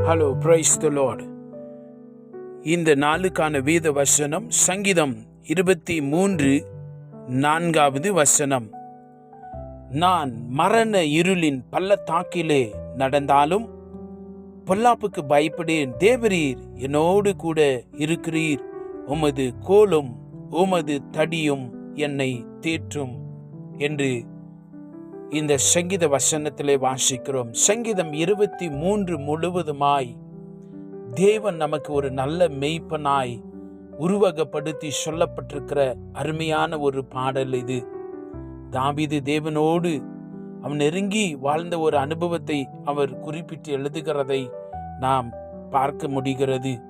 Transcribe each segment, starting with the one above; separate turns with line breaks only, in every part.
Hello praise the Lord இந்த நாளுக்கான வேத வசனம் சங்கீதம் இருபத்தி மூன்று நான்காவது வசனம். நான் மரண இருளின் பள்ளத்தாக்கிலே நடந்தாலும் பொல்லாப்புக்கு பயப்படேன். தேவரீர் என்னோடு கூட இருக்கிறீர். உமது கோலும் உமது தடியும் என்னை தேற்றும் என்று இந்த சங்கீத வசனத்திலே வாசிக்கிறோம். சங்கீதம் இருபத்தி மூன்று முழுவதுமாய் தேவன் நமக்கு ஒரு நல்ல மெய்ப்பனாய் உருவகப்படுத்தி சொல்லப்பட்டிருக்கிற அருமையான ஒரு பாடல் இது. தாவீது தேவனோடு அவன் நெருங்கி வாழ்ந்த ஒரு அனுபவத்தை அவர் குறிப்பிட்டு எழுதுகிறதை நாம் பார்க்க முடிகிறது.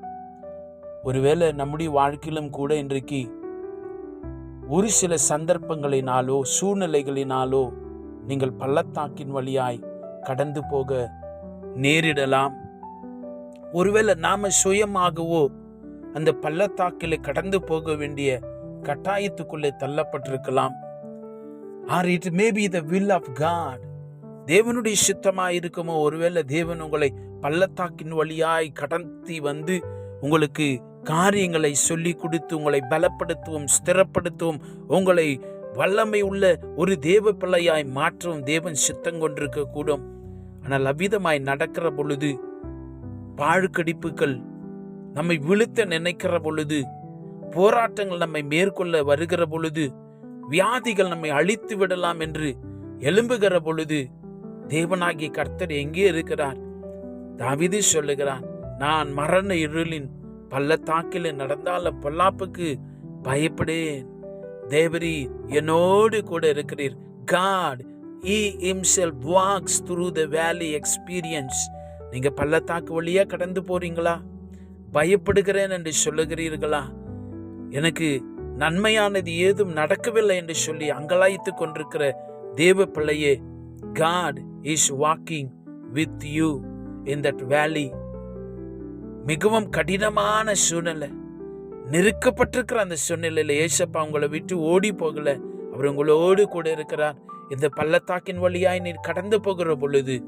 ஒருவேளை நம்முடைய வாழ்க்கையிலும் கூட இன்றைக்கு ஒரு சில சந்தர்ப்பங்களினாலோ சூழ்நிலைகளினாலோ நீங்கள் பள்ளத்தாக்கின் வழியாய் கடந்து போக நேரிடலாம். ஒருவேளை நாம சுயமாகவோ அந்த பள்ளத்தாக்கில் கடந்து போக வேண்டிய கட்டாயத்துக்குள்ளே தள்ளப்பட்டிருக்கலாம். Or it may be the will of God தேவனுடைய சுத்தமாக இருக்குமோ? ஒருவேளை தேவன் உங்களை பள்ளத்தாக்கின் வழியாய் கடத்தி வந்து உங்களுக்கு காரியங்களை சொல்லி கொடுத்து உங்களை பலப்படுத்தவும் ஸ்திரப்படுத்தவும் உங்களை வல்லமை உள்ள ஒரு தேவ பிள்ளையாய் மாற்றவும் தேவன் சித்தம் கொண்டிருக்க கூடும். ஆனால் அவ்விதமாய் நடக்கிற பொழுது பாழுக்கடிப்புகள் நம்மை விழுத்த நினைக்கிற பொழுது போராட்டங்கள் நம்மை மேற்கொள்ள வருகிற பொழுது வியாதிகள் நம்மை அழித்து விடலாம் என்று எழும்புகிற பொழுது தேவனாகிய கர்த்தர் எங்கே இருக்கிறார்? தாவிதி சொல்லுகிறான் நான் மரண இருளின் பள்ளத்தாக்கில் நடந்தால பொல்லாப்புக்கு பயப்படேன். தேவரி என்னோடு கூட இருக்கிறீர். God he himself walks through the valley experience நீங்க பள்ளத்தாக்கு வழியா கடந்து போறீங்களா? பயப்படுகிறேன் என்று சொல்லுகிறீர்களா? எனக்கு நன்மையானது ஏதும் நடக்கவில்லை என்று சொல்லி அங்கலாய்த்து கொண்டிருக்கிற தேவ பிள்ளையே God is walking with you in that valley மிகவும் கடினமான சூழ்நிலை. நெருக்கப்பட்டிருக்கிற அந்த சூழ்நிலையில் ஏசப்பா உங்களை விட்டு ஓடி போகல. அவர் உங்களோடு கூட இருக்கிறார். இந்த பள்ளத்தாக்கின் வழியாய் நீர் கடந்து போகிற பொழுது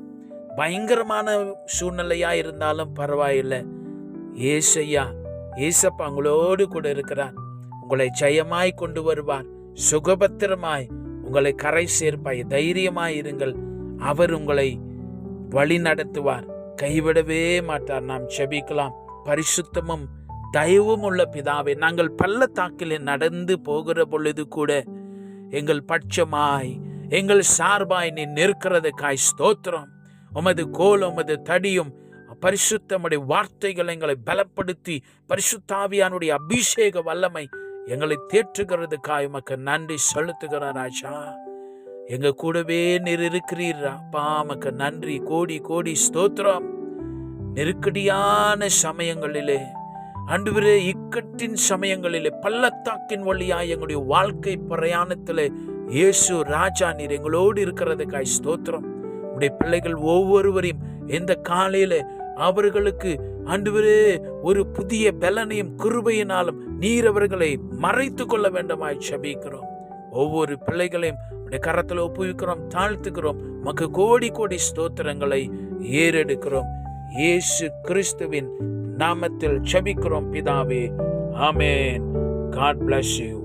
பயங்கரமான சூழ்நிலையா இருந்தாலும் பரவாயில்லை. ஏசையா ஏசப்பா உங்களோடு கூட இருக்கிறார். உங்களை ஜெயமாய் கொண்டு வருவார். சுகபத்திரமாய் உங்களை கரை சேர்ப்பாய். தைரியமாய் இருங்கள். அவர் உங்களை வழி நடத்துவார் கைவிடவே மாட்டார். நாம் செபிக்கலாம் பரிசுத்தமும் தயவும் உள்ள பிதாவே நாங்கள் பள்ளத்தாக்கிலே நடந்து போகிற பொழுது கூட எங்கள் பட்சமாய் எங்கள் சார்பாய் நீ நிற்கிறதுக்காய் ஸ்தோத்திரம். உமது கோல் உமது தடியும் பரிசுத்தமுடைய வார்த்தைகள் எங்களை பலப்படுத்தி பரிசுத்தாவியானுடைய அபிஷேக வல்லமை எங்களை தேற்றுகிறதுக்காய் உமக்கு நன்றி செலுத்துகிறார் ராஜா. எங்க கூடவே நீர் இருக்கிறீரா அப்பா உமக்கு நன்றி. கோடி கோடி ஸ்தோத்திரம். நெருக்கடியான சமயங்களிலே அன்றுவரே இக்கட்டின் சமயங்களிலே பள்ளத்தாக்கின் வழியாய் எங்களுடைய வாழ்க்கை பிரயாணத்திலே இயேசு ராஜா நீர் எங்களோடு இருக்கிறதுக்காய் ஸ்தோத்திரம். உடைய பிள்ளைகள் ஒவ்வொருவரையும் இந்த காலையில அவர்களுக்கு அன்றுவரே ஒரு புதிய பலனையும் கிருபையினாலும் நீர் அவர்களை மறைத்து கொள்ள வேண்டுமாய் சபிக்கிறோம். ஒவ்வொரு பிள்ளைகளையும் உடைய கரத்தில் ஒப்புவிக்கிறோம் தாழ்த்துக்கிறோம். மக்கு கோடி கோடி ஸ்தோத்திரங்களை ஏறெடுக்கிறோம். இயேசு கிறிஸ்துவின் நாமத்தில் செபிக்கிறோம் பிதாவே. ஆமேன். God bless you